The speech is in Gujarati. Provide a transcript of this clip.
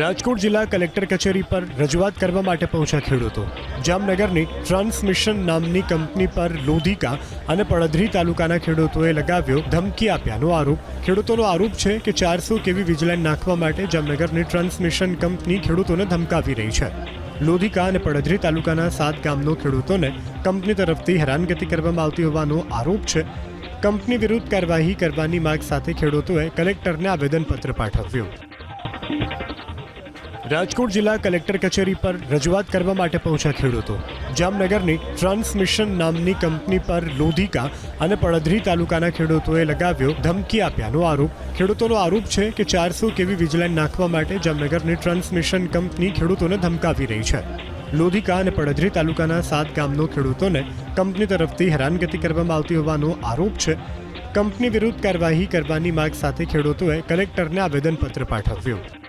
રાજકોટ જિલ્લા કલેક્ટર કચેરી પર રજૂઆત કરવા માટે પહોંચ્યા ખેડૂતો. જામનગરની ટ્રાન્સમિશન નામની કંપની પર લોધિકા અને પડધરી તાલુકાના ખેડૂતોએ લગાવ્યો ધમકી આપ્યાનો આરોપ. ખેડૂતોનો આરોપ છે કે ચારસો કેવી વીજલાઇન નાખવા માટે જામનગરની ટ્રાન્સમિશન કંપની ખેડૂતોને ધમકાવી રહી છે. લોધિકા અને પડધરી તાલુકાના સાત ગામનો ખેડૂતોને કંપની તરફથી હેરાનગતિ કરવામાં આવતી હોવાનો આરોપ છે. કંપની વિરુદ્ધ કાર્યવાહી કરવાની માંગ સાથે ખેડૂતોએ કલેક્ટરને આવેદનપત્ર પાઠવ્યું. રાજકોટ જિલ્લા કલેક્ટર કચેરી પર રજૂઆત કરવા માટે પહોંચ્યા ખેડૂતો. જામનગરની ટ્રાન્સમિશન નામની કંપની પર લોધિકા અને પડધરી તાલુકાના ખેડૂતોએ લગાવ્યો ધમકી આપ્યાનો આરોપ. ખેડૂતોનો આરોપ છે કે ચારસો કેવી વીજલાઇન નાખવા માટે જામનગરની ટ્રાન્સમિશન કંપની ખેડૂતોને ધમકાવી રહી છે. લોધિકા અને પડધરી તાલુકાના સાત ગામનો ખેડૂતોને કંપની તરફથી હેરાનગતિ કરવામાં આવતી હોવાનો આરોપ છે. કંપની વિરુદ્ધ કાર્યવાહી કરવાની માંગ સાથે ખેડૂતોએ કલેક્ટરને આવેદનપત્ર પાઠવ્યું.